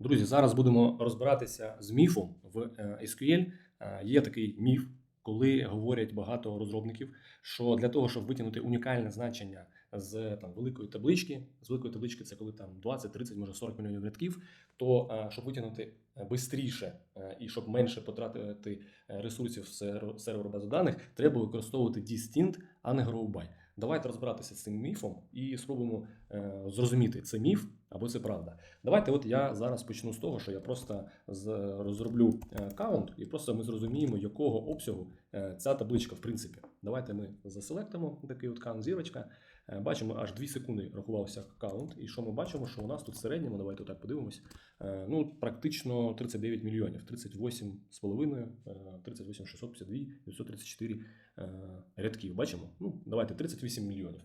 Друзі, зараз будемо розбиратися з міфом в е, SQL. Е, Є такий міф, коли говорять багато розробників, що для того, щоб витягнути унікальне значення з там великої таблички, з великої таблички це коли там 20, 30, може 40 мільйонів рядків, то е, щоб витягнути швидше і щоб менше потратити ресурсів в сервер- сервер бази даних, треба використовувати distinct, а не GrowBy. Давайте розбиратися з цим міфом і спробуємо е, зрозуміти, це міф або це правда. Давайте, от я зараз почну з того, що я просто з, розроблю е, каунт, і просто ми зрозуміємо, якого обсягу е, ця табличка, в принципі. Давайте ми заселектимо такий от каунт зірочка. Е, Бачимо, аж 2 секунди рахувався каунт. І що ми бачимо, що у нас тут в середньому, давайте так подивимось, е, ну, практично 39 мільйонів, 38 з половиною, е, 38 652, 934 е, рядків. Бачимо? Ну, давайте 38 мільйонів.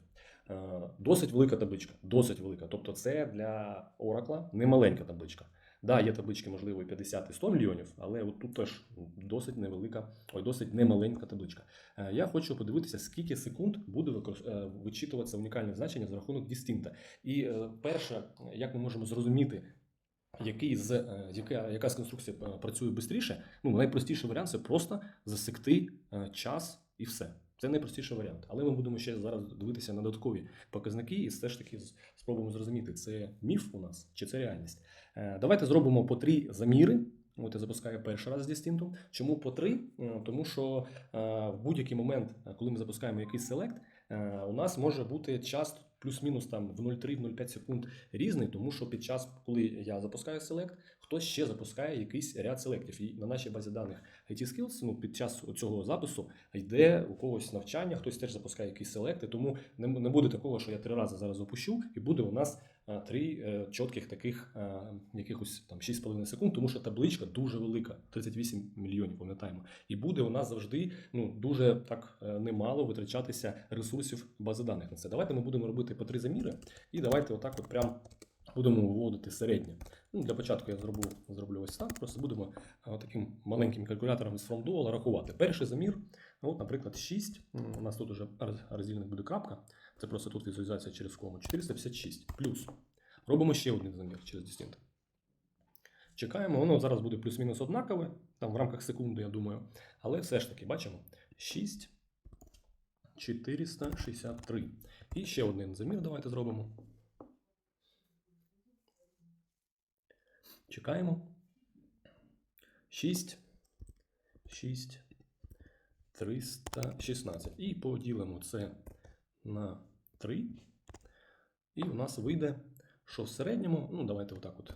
Е, Досить велика табличка, досить велика. Тобто, це для Oracle не маленька табличка. Да, є таблички, можливо, і 50 і 100 мільйонів, але от тут теж досить невелика, ой, досить немаленька табличка. Е, Я хочу подивитися, скільки секунд буде е, вичитуватися унікальне значення за рахунок дістінкта. І е, перше, як ми можемо зрозуміти, який з яка, яка з конструкцій е, працює швидше, ну найпростіший варіант це просто засекти час і все. Це найпростіший варіант. Але ми будемо ще зараз дивитися на додаткові показники і все ж таки спробуємо зрозуміти, це міф у нас чи це реальність. Е, Давайте зробимо по три заміри. От я запускаю перший раз з дістінтом. Чому по три? Е, Тому що е, в будь-який момент, коли ми запускаємо якийсь селект, у нас може бути час плюс-мінус там в 0,3-0,5 секунд різний, тому що під час, коли я запускаю селект, хтось ще запускає якийсь ряд селектів. І на нашій базі даних IT Skills, ну, під час цього запису йде у когось навчання, хтось теж запускає якісь селекти, тому не, буде такого, що я три рази зараз запущу, і буде у нас три е, чітких таких е, якихось там 6,5 секунд, тому що табличка дуже велика, 38 мільйонів, пам'ятаємо. І буде у нас завжди ну, дуже так е, немало витрачатися ресурсів бази даних на це. Давайте ми будемо робити по три заміри, і давайте отак от прям будемо виводити середнє. Ну, для початку я зроблю, зроблю ось так. Просто будемо е, таким маленьким калькулятором з FromDual рахувати. Перший замір, ну, от, наприклад, 6. У нас тут роз- роздільник буде крапка. Це просто тут візуалізація через кому. 456 плюс. Робимо ще один замір через дистинт. Чекаємо, воно зараз буде плюс-мінус однакове, там в рамках секунди, я думаю. Але все ж таки, бачимо, 6 463. І ще один замір давайте зробимо. Чекаємо. 6, 6, 316. І поділимо це на 3. І у нас вийде, що в середньому, ну давайте отак от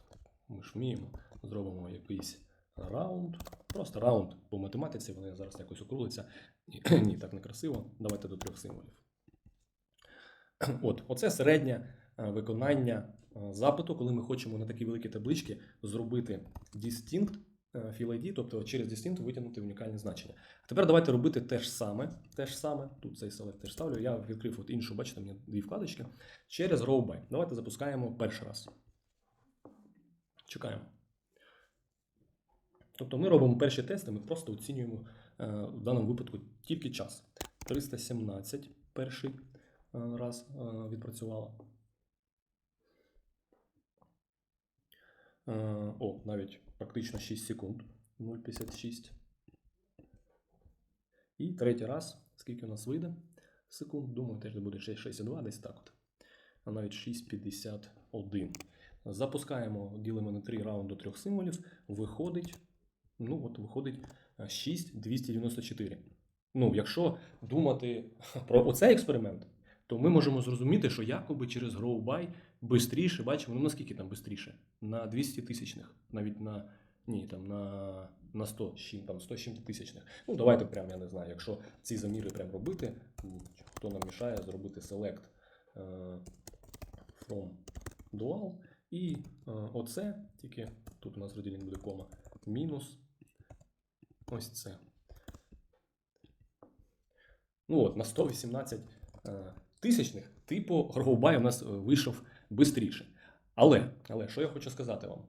ми ж вміємо, зробимо якийсь раунд. Просто раунд по математиці, вони зараз якось округлиться. Ні, так не красиво. Давайте до трьох символів. От, оце середнє е, виконання е, запиту, коли ми хочемо на такі великі таблички зробити distinct е, ID, тобто через distinct витягнути унікальне значення. А тепер давайте робити те ж саме. Те ж саме. Тут цей селект теж ставлю. Я відкрив от іншу, бачите, мені дві вкладочки. Через RowBy. Давайте запускаємо перший раз. Чекаємо. Тобто ми робимо перші тести, ми просто оцінюємо е, в даному випадку тільки час. 317 перший е, раз відпрацювала. О, навіть практично 6 секунд. 0,56. І третій раз, скільки у нас вийде секунд, думаю, теж буде 6,62, десь так от. А навіть 6,51. Запускаємо, ділимо на 3 раунди трьох символів. Виходить, ну от виходить е, 6,294. Ну, якщо думати про оцей експеримент, то ми можемо зрозуміти, що якоби через GrowBy швидше, бачимо, ну наскільки там швидше? На 200 тисячних, навіть на ні, там на, на 100 з чим, там 100 з чим тисячних. Ну, давайте прям, я не знаю, якщо ці заміри прям робити, хто нам мішає зробити select е, from dual. І е, оце, тільки тут у нас розділення буде кома, мінус ось це. Ну от, на 118 е, тисячних, типу, Горгоубай у нас вийшов швидше. Але, але що я хочу сказати вам?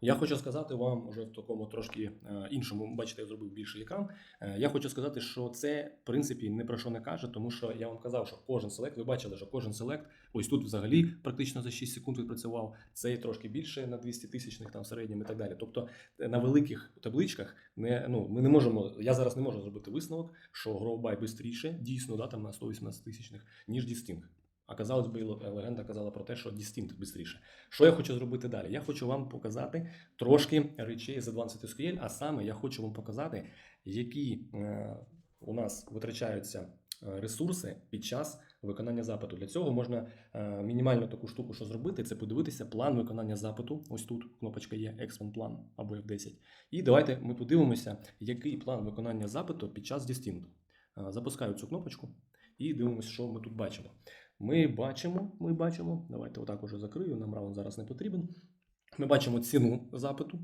Я хочу сказати вам уже в такому трошки е, іншому. Бачите, я зробив більший екран. Е, Я хочу сказати, що це в принципі ні про що не каже, тому що я вам казав, що кожен селект, ви бачили, що кожен селект, ось тут взагалі практично за 6 секунд відпрацював. Цей трошки більше на 200 тисячних там в середньому і так далі. Тобто е, на великих табличках не ну ми не можемо. Я зараз не можу зробити висновок, що GrowBuy швидше, дійсно, да, там на 118 тисячних, ніж Distinct. А казалось би, легенда казала про те, що Distinct швидше. Що я хочу зробити далі? Я хочу вам показати трошки речей з Advanced SQL, а саме я хочу вам показати, які е, у нас витрачаються е, ресурси під час виконання запиту. Для цього можна е, мінімально таку штуку, що зробити, це подивитися план виконання запиту. Ось тут кнопочка є Expand план або F10. І давайте ми подивимося, який план виконання запиту під час Distinct. Запускаю цю кнопочку і дивимося, що ми тут бачимо. Ми бачимо, ми бачимо, давайте отак уже закрию, нам раунд зараз не потрібен. Ми бачимо ціну запиту.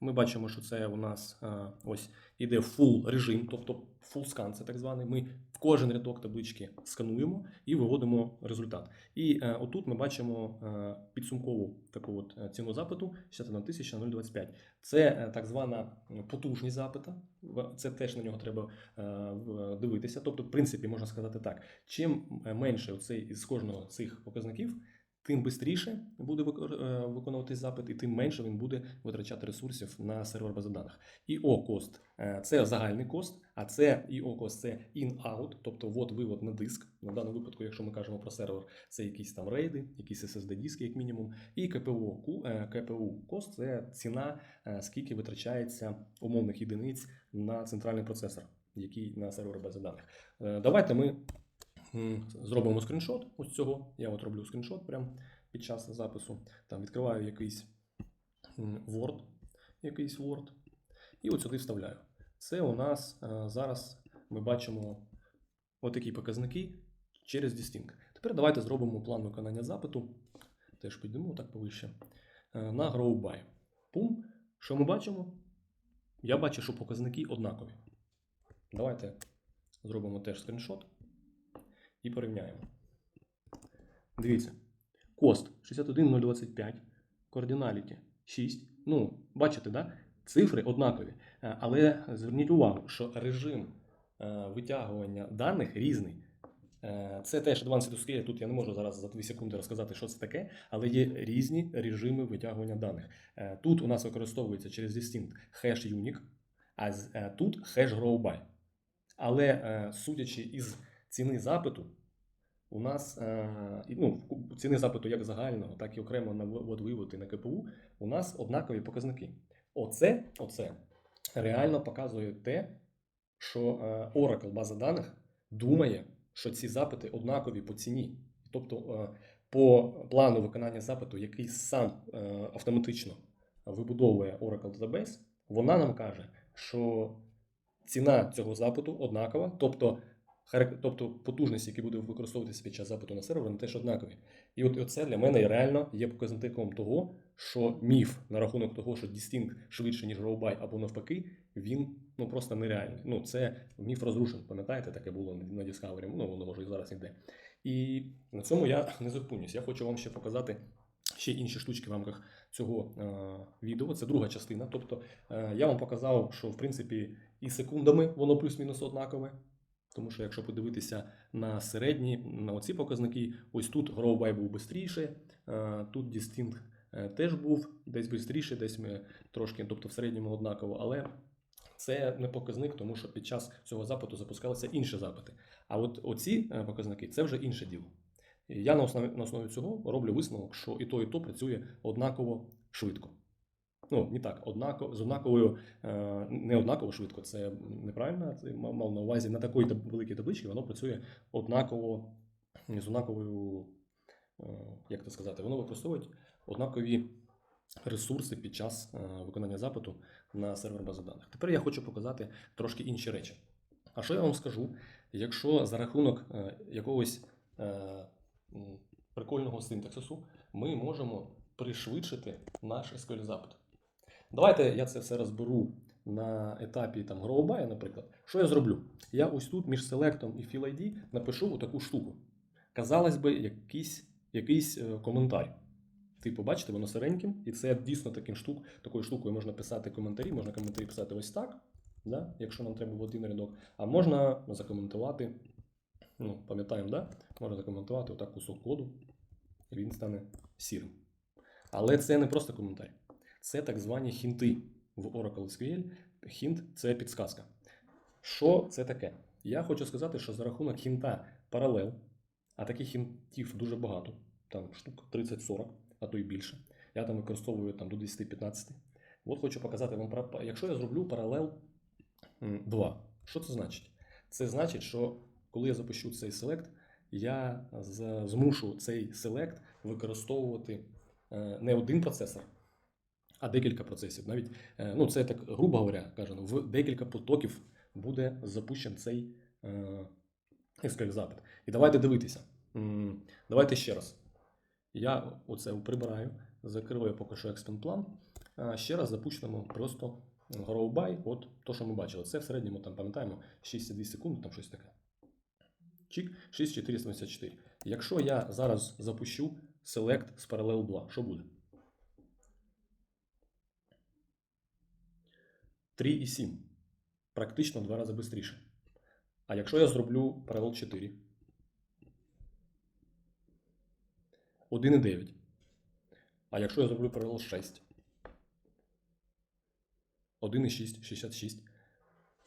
Ми бачимо, що це у нас а, ось іде full режим, тобто full scan, це так званий. Ми в кожен рядок таблички скануємо і виводимо результат. І е, отут ми бачимо е, підсумкову таку от е, ціну запиту 61 тисяча 025. Це е, так звана потужність запита. Це теж на нього треба е, дивитися. Тобто, в принципі, можна сказати так: чим е, менше оцей із кожного цих показників, тим швидше буде е, виконувати запит, і тим менше він буде витрачати ресурсів на сервер бази даних. IO кост е, це загальний кост, а це IO кост це in-out, тобто ввод-вивод на диск. На даному випадку, якщо ми кажемо про сервер, це якісь там рейди, якісь SSD диски, як мінімум. І КПУ, ку- е, КПУ кост це ціна, скільки витрачається умовних єдиниць на центральний процесор, який на сервер бази даних. Давайте ми зробимо скріншот ось цього. Я от роблю скріншот прямо під час запису. Там відкриваю якийсь Word, якийсь Word, і от сюди вставляю. Це у нас е, зараз ми бачимо отакі показники через Distinct. Тепер давайте зробимо план виконання запиту. Теж підемо так повище. е, На GrowBuy. Пум. Що ми бачимо? Я бачу, що показники однакові. Давайте зробимо теж скріншот і порівняємо. Дивіться. Кост 61025, координаліті 6. Ну, бачите, да? цифри однакові. Е, Але зверніть увагу, що режим е, витягування даних різний. Е, Це теж Advanced SQL, тут я не можу зараз за 2 секунди розказати, що це таке, але є різні режими витягування даних. Тут у нас використовується через Distinct хеш Unique, а тут хеш GrowBy. Але судячи із ціни запиту, у нас е, ну, ціни запиту як загального, так і окремо на і на КПУ, у нас однакові показники. Оце, оце реально показує те, що е, Oracle база даних думає, що ці запити однакові по ціні. Тобто е, по плану виконання запиту, який сам автоматично вибудовує Oracle Database, вона нам каже, що ціна цього запиту однакова, тобто, тобто потужність, які буде використовуватися під час запиту на сервер, вони теж однакові. І от це для мене реально є показником того, що міф на рахунок того, що Distinct швидше, ніж GrowBuy, або навпаки, він ну просто нереальний. Ну, це міф розрушен, пам'ятаєте, таке було на Discovery, ну воно може і зараз іде. І на цьому я не зупинюсь. Я хочу вам ще показати ще інші штучки в рамках цього е, відео. Це друга частина. Тобто е, я вам показав, що в принципі і секундами воно плюс-мінус однакове. Тому що якщо подивитися на середні, на оці показники, ось тут GrowBuy був швидше, тут Distinct е, теж був десь швидше, десь ми трошки, тобто в середньому однаково, але це не показник, тому що під час цього запиту запускалися інші запити. А от оці е, показники це вже інше діло. Я на основі, на основі цього роблю висновок, що і то, і то працює однаково швидко. Ну, не так, однаково, з однаковою, е, не однаково швидко, це неправильно. Це мав на увазі на такої великій табличці воно працює однаково з однаковою, е, як це сказати, воно використовує однакові ресурси під час е, виконання запиту на сервер бази даних. Тепер я хочу показати трошки інші речі. А що я вам скажу, якщо за рахунок якогось прикольного синтаксису ми можемо пришвидшити наш SQL запит. Давайте я це все розберу на етапі там GrowBuy, наприклад. Що я зроблю? Я ось тут між селектом і fill ID напишу таку штуку. Казалось би, якийсь, якийсь е, коментар. Типу, бачите, воно сиреньким, і це дійсно таким штук, такою штукою можна писати коментарі, можна коментарі писати ось так, да? якщо нам треба один рядок, а можна закоментувати, ну, пам'ятаємо, да? можна закоментувати отак кусок коду, і він стане сірим. Але це не просто коментар. Це так звані хінти в Oracle SQL. Хінт це підсказка. Що це таке? Я хочу сказати, що за рахунок хінта паралел, а таких хінтів дуже багато, там штук 30-40, а то й більше. Я там використовую там, до 10-15. От хочу показати вам, якщо я зроблю паралел 2, що це значить? Це значить, що коли я запущу цей селект, я змушу цей селект використовувати е, не один процесор, а декілька процесів. Навіть е, ну, це так, грубо говоря, кажемо, в декілька потоків буде запущен цей е, запит. І давайте дивитися. Давайте ще раз. Я оце прибираю, закриваю поки що експен план. Ще раз запустимо просто grow by, от то, що ми бачили. Це в середньому, там, пам'ятаємо, 6,2 секунди, там щось таке. Чик, 6474. Якщо я зараз запущу select з Parallel 2, що буде? 3,7. Практично в два рази швидше. А якщо я зроблю Parallel 4? 1,9. А якщо я зроблю Parallel 6? 1,6, 66.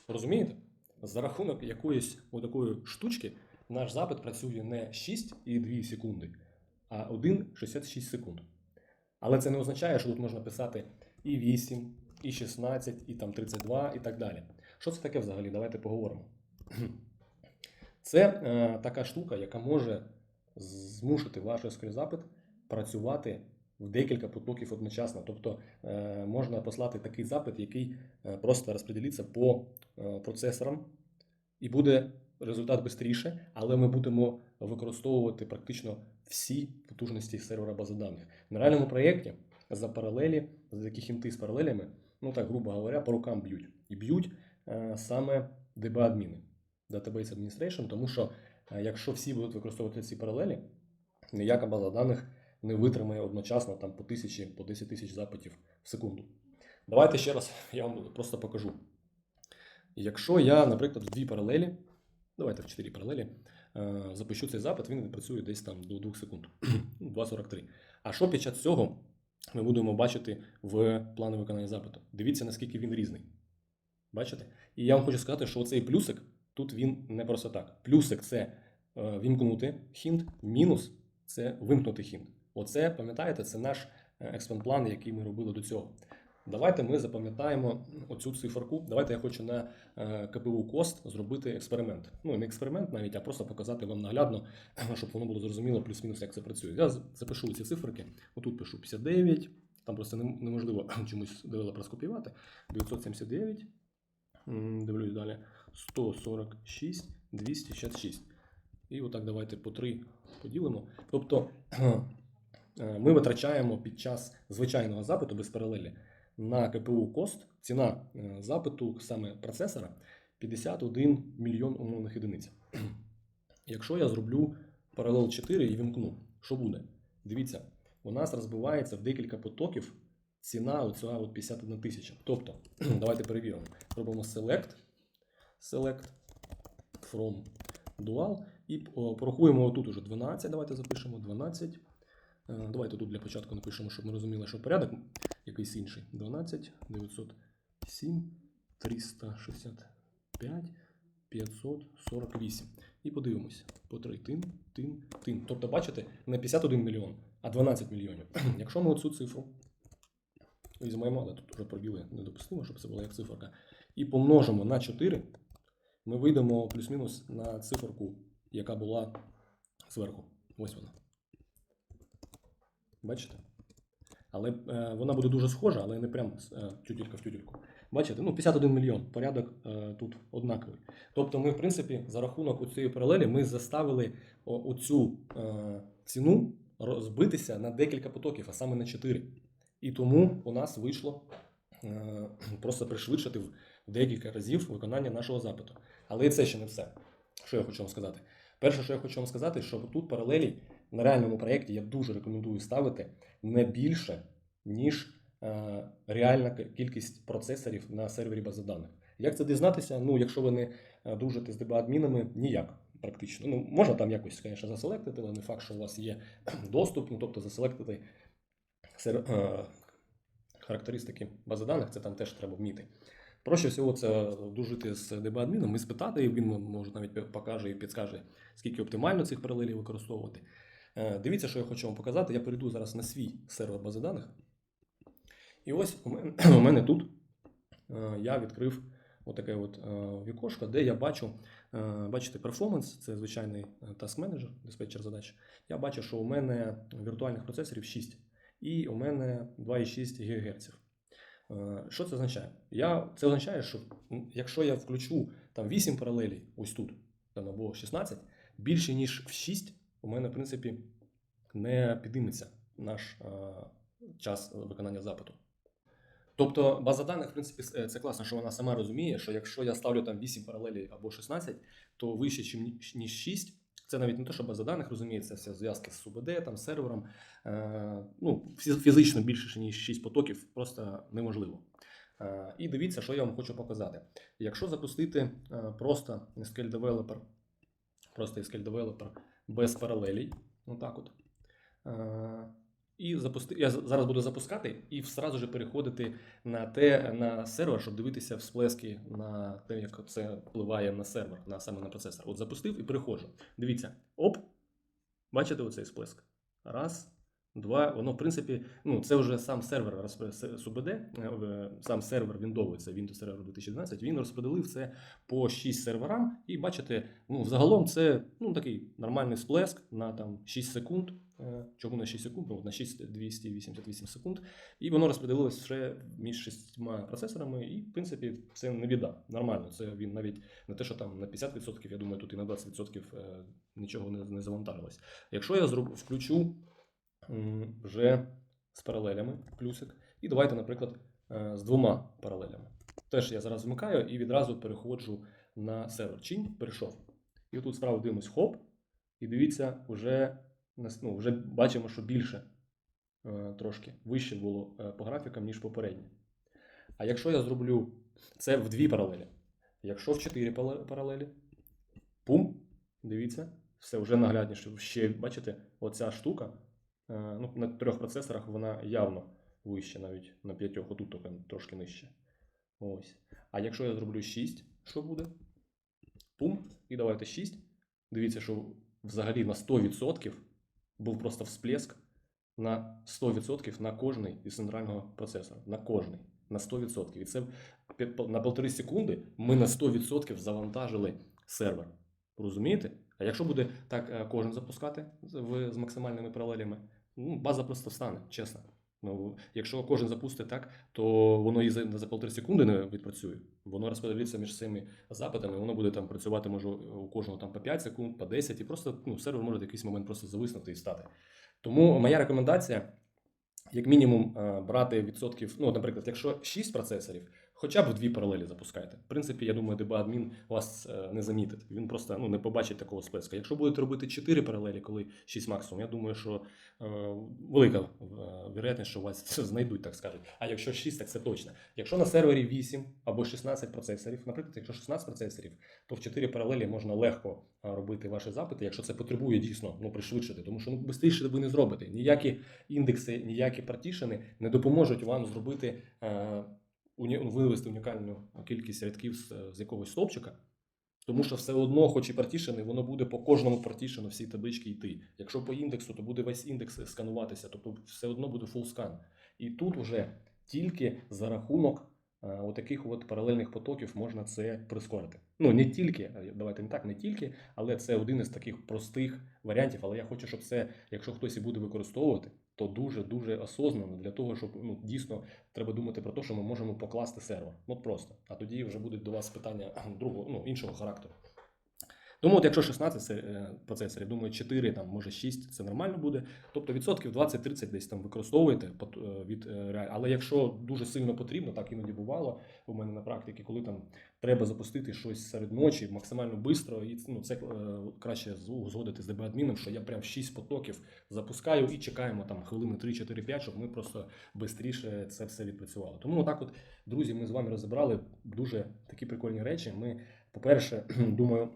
Розумієте? За рахунок якоїсь отакої штучки наш запит працює не 6,2 секунди, а 1,66 секунд. Але це не означає, що тут можна писати і 8, і 16, і там 32, і так далі. Що це таке взагалі? Давайте поговоримо. Це е, така штука, яка може змусити ваш SQL запит працювати в декілька потоків одночасно. Тобто е, можна послати такий запит, який е, просто розподілиться по е, процесорам, і буде результат швидше, але ми будемо використовувати практично всі потужності сервера бази даних. На реальному проєкті за паралелі, за такі хінти з паралелями, ну так, грубо говоря, по рукам б'ють. І б'ють е, саме DB-адміни, Database Administration, тому що е, якщо всі будуть використовувати ці паралелі, ніяка база даних не витримає одночасно там по тисячі, по 10 тисяч запитів в секунду. Давайте ще раз я вам просто покажу. Якщо я, наприклад, в дві паралелі, давайте в чотири паралелі, е, запущу цей запит, він працює десь там до 2 секунд, Ну, 2.43. А що під час цього ми будемо бачити в плані виконання запиту? Дивіться, наскільки він різний. Бачите? І я вам хочу сказати, що цей плюсик тут він не просто так. Плюсик це е, вімкнути хінт, мінус це вимкнути хінт. Оце, пам'ятаєте, це наш експанплан, який ми робили до цього. Давайте ми запам'ятаємо оцю циферку. Давайте я хочу на е, КПУ Кост зробити експеримент. Ну, не експеримент навіть, а просто показати вам наглядно, щоб воно було зрозуміло плюс-мінус, як це працює. Я запишу ці циферки. Отут пишу 59, там просто неможливо чомусь девелопера скопіювати. 979, дивлюсь далі, 146, 266. І отак давайте по 3 поділимо. Тобто е, ми витрачаємо під час звичайного запиту без паралелі на КПУ кост, ціна е, запиту саме процесора 51 мільйон умовних одиниць. Якщо я зроблю паралел 4 і вімкну, що буде? Дивіться, у нас розбивається в декілька потоків ціна оця от 51 тисяча. Тобто, давайте перевіримо. Робимо select, select from dual і о, порахуємо тут уже 12. Давайте запишемо 12. Е, Давайте тут для початку напишемо, щоб ми розуміли, що порядок якийсь інший. 12, 907, 365, 548. І подивимося. По 3 тин, тин, тин. Тобто, бачите, не 51 мільйон, а 12 мільйонів. Якщо ми оцю цифру візьмемо, але тут вже пробіли недопустимо, щоб це була як циферка, і помножимо на 4, ми вийдемо плюс-мінус на циферку, яка була зверху. Ось вона. Бачите? Але е, вона буде дуже схожа, але не прям е, тютелька в тютельку. Бачите, ну 51 мільйон. Порядок е, тут однаковий. Тобто, ми, в принципі, за рахунок цієї паралелі ми заставили оцю е, ціну розбитися на декілька потоків, а саме на 4. І тому у нас вийшло е, просто пришвидшити в декілька разів виконання нашого запиту. Але і це ще не все. Що я хочу вам сказати? Перше, що я хочу вам сказати, що тут паралелі на реальному проєкті я дуже рекомендую ставити не більше, ніж е, реальна кількість процесорів на сервері бази даних. Як це дізнатися? Ну, якщо ви не е, дружите з DB-адмінами, ніяк практично. Ну, можна там якось, звісно, заселектити, але не факт, що у вас є доступ, ну, тобто заселектити сер- е, характеристики бази даних, це там теж треба вміти. Проще всього це дружити з DB-адміном і спитати, і він може навіть покаже і підскаже, скільки оптимально цих паралелів використовувати. Е, Дивіться, що я хочу вам показати. Я перейду зараз на свій сервер бази даних. І ось у мене, у мене тут е, я відкрив отаке от е, вікошко, де я бачу, бачите, перформанс, це звичайний task менеджер, диспетчер задач. Я бачу, що у мене віртуальних процесорів 6, і у мене 2,6 ГГц. Що це означає? Я, це означає, що якщо я включу там 8 паралелей ось тут, там або 16, більше ніж в 6 у мене, в принципі, не підніметься наш час виконання запиту. Тобто база даних, в принципі, е, це класно, що вона сама розуміє, що якщо я ставлю там 8 паралелей або 16, то вище, чим ніж 6, це навіть не те, що база даних розуміє, це все зв'язки з СУБД, там, сервером. Е, ну, фізично більше, ніж 6 потоків, просто неможливо. Е, і дивіться, що я вам хочу показати. Якщо запустити просто SQL Developer, просто SQL Developer без паралелей, отак от. І запусти... я зараз буду запускати і зразу ж переходити на те на сервер, щоб дивитися всплески на те, як це впливає на сервер, на саме на процесор. От запустив і переходжу. Дивіться, оп, бачите оцей сплеск? Раз, два. Воно, в принципі, ну це вже сам сервер СУБД, е, сам сервер Windows, це Windows Server 2012, він розподілив це по 6 серверам. І бачите, ну взагалом це ну, такий нормальний сплеск на там 6 секунд. Е, Чому на 6 секунд? Ну, на 6 288 секунд. І воно розподілилось вже між шістьма процесорами, і, в принципі, це не біда. Нормально. Це він навіть не те, що там на 50%, я думаю, тут і на 20% е, нічого не, завантажилось. Якщо я зроб, включу вже з паралелями плюсик, і давайте, наприклад, е, з двома паралелями. Теж я зараз вмикаю і відразу переходжу на сервер. Чинь перейшов. І тут справа дивимось хоп, і дивіться, вже, ну, вже бачимо, що більше е, трошки вище було е, по графікам, ніж попереднє. А якщо я зроблю це в дві паралелі, якщо в чотири паралелі, пум, дивіться, все вже наглядніше. Ще бачите, оця штука ну, на трьох процесорах вона явно вище, навіть на п'ятьох, отут трошки нижче. Ось. А якщо я зроблю 6, що буде? Пум, і давайте 6. Дивіться, що взагалі на 100% був просто всплеск на 100% на кожний із центрального процесора. На кожний. На 100%. І це на полтори секунди ми на 100% завантажили сервер. Розумієте? А якщо буде так е, кожен запускати з- максимальними паралелями, ну, база просто встане, чесно. Ну, якщо кожен запустить так, то воно і за, за полтори секунди не відпрацює. Воно розподілиться між цими запитами, воно буде там працювати, може, у кожного там по 5 секунд, по 10, і просто ну, сервер може в якийсь момент просто зависнути і стати. Тому моя рекомендація, як мінімум, е, брати відсотків, ну, наприклад, якщо 6 процесорів, хоча б дві паралелі запускайте. В принципі, я думаю, DB-адмін вас е, не замітить. Він просто ну, не побачить такого сплеска. Якщо будете робити 4 паралелі, коли 6 максимум, я думаю, що е, велика е, вероятність, що вас знайдуть, так скажуть. А якщо 6, так це точно. Якщо на сервері 8 або 16 процесорів, наприклад, якщо 16 процесорів, то в 4 паралелі можна легко робити ваші запити, якщо це потребує дійсно ну, пришвидшити, тому що ну, швидше ви не зробите. Ніякі індекси, ніякі партішени не допоможуть вам зробити е, вивести унікальну кількість рядків з, з якогось стовпчика. Тому що все одно, хоч і партішени, воно буде по кожному партішену всі таблички йти. Якщо по індексу, то буде весь індекс скануватися, тобто все одно буде full скан. І тут вже тільки за рахунок е, отаких от паралельних потоків можна це прискорити. Ну не тільки, е, давайте не так, не тільки, але це один із таких простих варіантів. Але я хочу, щоб це, якщо хтось і буде використовувати, то дуже дуже осознано для того, щоб ну дійсно треба думати про те, що ми можемо покласти сервер. От просто. А тоді вже будуть до вас питання другого, ну іншого характеру. Тому, от якщо 16 е, процесорів, думаю, 4, там, може 6, це нормально буде. Тобто відсотків 20-30 десь там використовуєте е, від е. Але якщо дуже сильно потрібно, так іноді бувало у мене на практиці, коли там треба запустити щось серед ночі максимально швидко, і ну, це краще з- узгодити з ДБ-адміном, що я прям 6 потоків запускаю і чекаємо там хвилини 3-4-5, щоб ми просто швидше це все відпрацювали. Тому отак, от, друзі, ми з вами розібрали дуже такі прикольні речі. Ми, по-перше, думаю,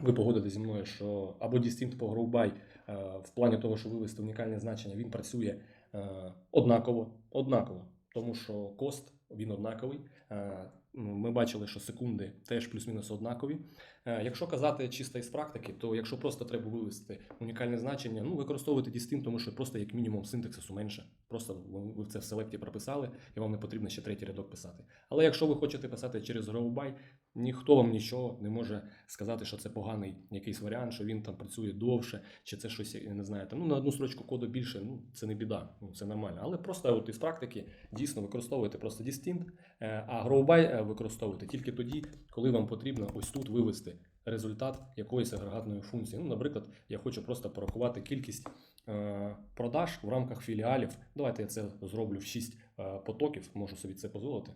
ви погодите зі мною, що або Distinct по GrowBuy е, в плані того, що вивести унікальне значення, він працює е, однаково, однаково, тому що кост він однаковий. Е, Ми бачили, що секунди теж плюс-мінус однакові. Е, Якщо казати чисто із практики, то якщо просто треба вивести унікальне значення, ну використовуйте Distinct, тому що просто як мінімум синтаксису менше. Просто ви це в селекті прописали, і вам не потрібно ще третій рядок писати. Але якщо ви хочете писати через GrowBuy, ніхто вам нічого не може сказати, що це поганий якийсь варіант, що він там працює довше, чи це щось, я не знаю, там, ну, на одну строчку коду більше, ну це не біда, ну це нормально. Але просто от із практики дійсно використовуєте просто Distinct, е, а GrowBy е, використовуєте тільки тоді, коли вам потрібно ось тут вивести результат якоїсь агрегатної функції. Ну, наприклад, я хочу просто порахувати кількість е, продаж в рамках філіалів. Давайте я це зроблю в 6 е, потоків, можу собі це дозволити.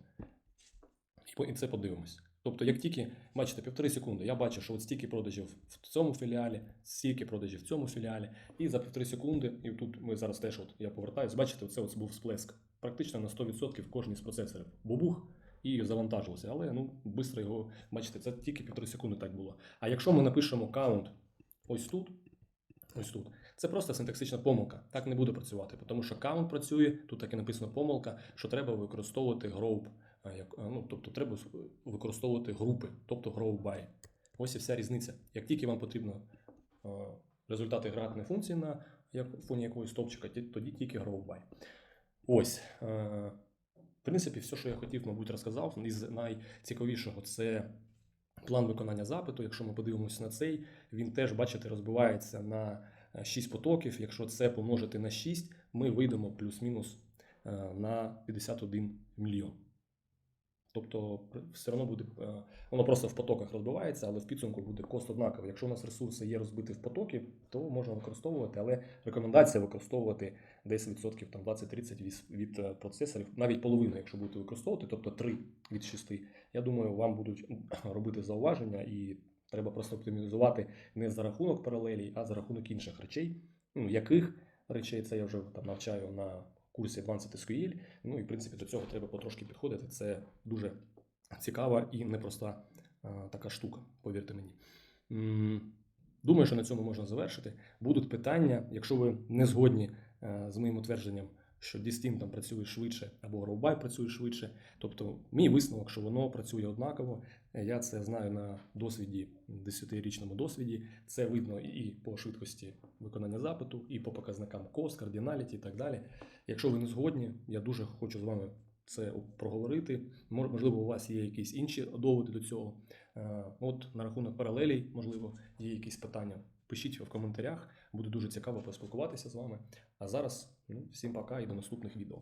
І це подивимось. Тобто, як тільки, бачите, півтори секунди, я бачу, що от стільки продажів в цьому філіалі, стільки продажів в цьому філіалі, і за півтори секунди, і тут ми зараз теж от я повертаюсь, бачите, це був сплеск. Практично на 100% кожній з процесорів. Бубух і завантажилося. Але ну, швидко його, бачите, це тільки півтори секунди так було. А якщо ми напишемо каунт ось тут, ось тут, це просто синтаксична помилка. Так не буде працювати, тому що каунт працює, тут так і написано помилка, що треба використовувати group, як, ну, тобто треба використовувати групи, тобто group by. Ось і вся різниця. Як тільки вам потрібно а, результати градної функції на як, фоні якогось стовпчика, тоді тільки group by. Ось. е, В принципі, все, що я хотів, мабуть, розказав. Із найцікавішого це план виконання запиту. Якщо ми подивимося на цей, він теж, бачите, розбивається на 6 потоків. Якщо це помножити на 6, ми вийдемо плюс-мінус е, на 51 мільйон. Тобто все одно буде, е, воно просто в потоках розбивається, але в підсумку буде кост однаковий. Якщо у нас ресурси є розбиті в потоки, то можна використовувати, але рекомендація використовувати десь відсотків там 20-30 від, від е, процесорів, навіть половину, якщо будете використовувати, тобто 3 від 6. Я думаю, вам будуть робити зауваження і треба просто оптимізувати не за рахунок паралелій, а за рахунок інших речей. Ну, яких речей це я вже там навчаю на курсі Advanced SQL. Ну і в принципі до цього треба потрошки підходити. Це дуже цікава і непроста така штука, повірте мені. Думаю, що на цьому можна завершити. Будуть питання, якщо ви не згодні е, з моїм утвердженням, що Distinct там працює швидше або Rovby працює швидше. Тобто, мій висновок, що воно працює однаково. Я це знаю на досвіді, 10-річному досвіді. Це видно і по швидкості виконання запиту, і по показникам cost, кардіналіті і так далі. Якщо ви не згодні, я дуже хочу з вами це проговорити. Можливо, у вас є якісь інші доводи до цього. Е, От на рахунок паралелей, можливо, є якісь питання. Пишіть в коментарях, буде дуже цікаво поспілкуватися з вами. А зараз ну, всім пока і до наступних відео.